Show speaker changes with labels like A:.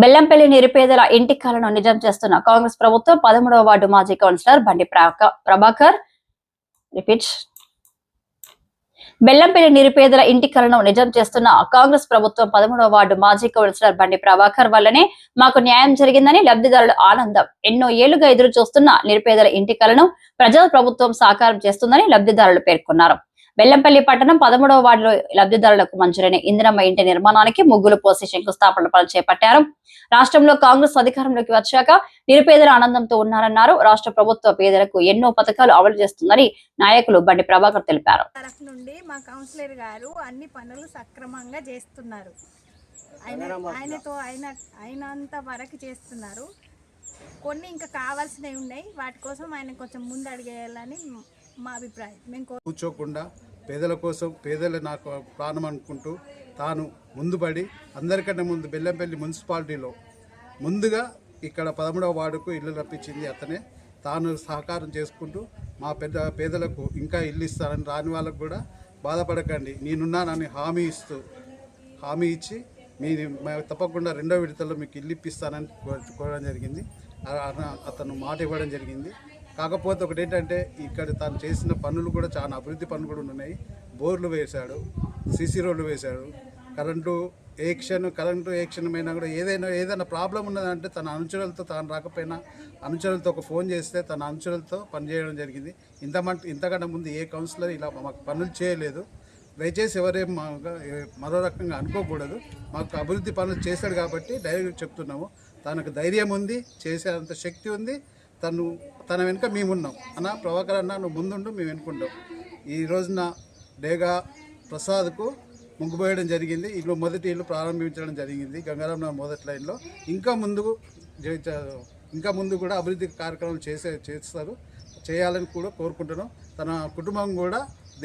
A: బెల్లంపల్లి నిరుపేదల ఇంటి కలను నిజం చేస్తున్న కాంగ్రెస్ ప్రభుత్వం పదమూడవ వార్డు మాజీ కౌన్సిలర్ బండి ప్రభాకర్. రిపీట్. బెల్లంపల్లి నిరుపేదల ఇంటి కలను నిజం చేస్తున్న కాంగ్రెస్ ప్రభుత్వం పదమూడవ వార్డు మాజీ కౌన్సిలర్ బండి ప్రభాకర్ వల్లనే మాకు న్యాయం జరిగిందని లబ్ధిదారుల ఆనందం. ఎన్నో ఏళ్ళుగా ఎదురు చూస్తున్న నిరుపేదల ఇంటి కలను ప్రజా ప్రభుత్వం సాకారం చేస్తుందని లబ్ధిదారులు పేర్కొన్నారు. బెల్లంపల్లి పట్టణం పదమూడవ వార్డులో లబ్ధిదారులకు మంజూరైన ఇందిరమ్మ ఇంటి నిర్మాణానికి ముగ్గులు పోసి శంకుస్థాపన పనులు చేపట్టారు. రాష్ట్రంలో కాంగ్రెస్ అధికారంలోకి వచ్చాక నిరుపేదల ఆనందంతో ఉన్నారన్నారు. రాష్ట్ర ప్రభుత్వ పేదలకు ఎన్నో పథకాలు అమలు చేస్తుందని నాయకులు బండి ప్రభాకర్ తెలిపారు.
B: నుండి మా కౌన్సిలర్ గారు అన్ని పనులు సక్రమంగా చేస్తున్నారు. ఆయన ఆయనతో అయిన అయినంత వరకు చేస్తున్నారు. కొన్ని ఇంకా కావాల్సినవి ఉన్నాయి. వాటి కోసం ఆయన కొంచెం ముందు అడిగేయాలని మా అభిప్రాయం. మేము
C: కూర్చోకుండా పేదల కోసం పేదల నాకు ప్రాణం అనుకుంటూ తాను ముందుపడి అందరికంటే ముందు బెల్లంపల్లి మున్సిపాలిటీలో ముందుగా ఇక్కడ పదమూడవ వార్డుకు ఇల్లు రప్పించింది అతనే. తాను సహకారం చేసుకుంటూ మా పెద్ద పేదలకు ఇంకా ఇల్లు ఇస్తానని రాని వాళ్ళకు కూడా బాధపడకండి. నేనున్నానని హామీ ఇస్తూ హామీ ఇచ్చి మీ తప్పకుండా రెండో విడతలో మీకు ఇల్లు ఇప్పిస్తానని కోరడం జరిగింది. అతను మాట ఇవ్వడం జరిగింది. కాకపోతే ఒకటి ఏంటంటే ఇక్కడ తాను చేసిన పనులు కూడా చాలా అభివృద్ధి పనులు కూడా ఉన్నాయి. బోర్లు వేశాడు సీసీ రోడ్లు వేశాడు. కరెంటు ఏక్షన్ కరెంటు ఏక్షన్ అయినా కూడా ఏదైనా ఏదైనా ప్రాబ్లం ఉన్నదంటే తన అనుచరులతో తాను రాకపోయినా అనుచరులతో ఒక ఫోన్ చేస్తే తన అనుచరులతో పనిచేయడం జరిగింది. ఇంత ఇంతకంటే ముందు ఏ కౌన్సిలర్ ఇలా మాకు పనులు చేయలేదు. దయచేసి ఎవరే మరో రకంగా అనుకోకూడదు. మాకు అభివృద్ధి పనులు చేశాడు కాబట్టి డైరెక్ట్ చెప్తున్నాము. తనకు ధైర్యం ఉంది చేసేంత శక్తి ఉంది. తను తన వెనుక మేమున్నాం. అన్న ప్రభాకర్ అన్న నువ్వు ముందుండు మేము వెనుకుంటాం. ఈ రోజున డేగా ప్రసాద్కు ముగ్గుపోయడం జరిగింది. ఇల్లు మొదటి ఇల్లు ప్రారంభించడం జరిగింది. గంగారాం మొదటి లైన్లో. ఇంకా ముందు ఇంకా ముందు కూడా అభివృద్ధి కార్యక్రమాలు చేసే చేస్తారు. చేయాలని కూడా కోరుకుంటున్నాం. తన కుటుంబం కూడా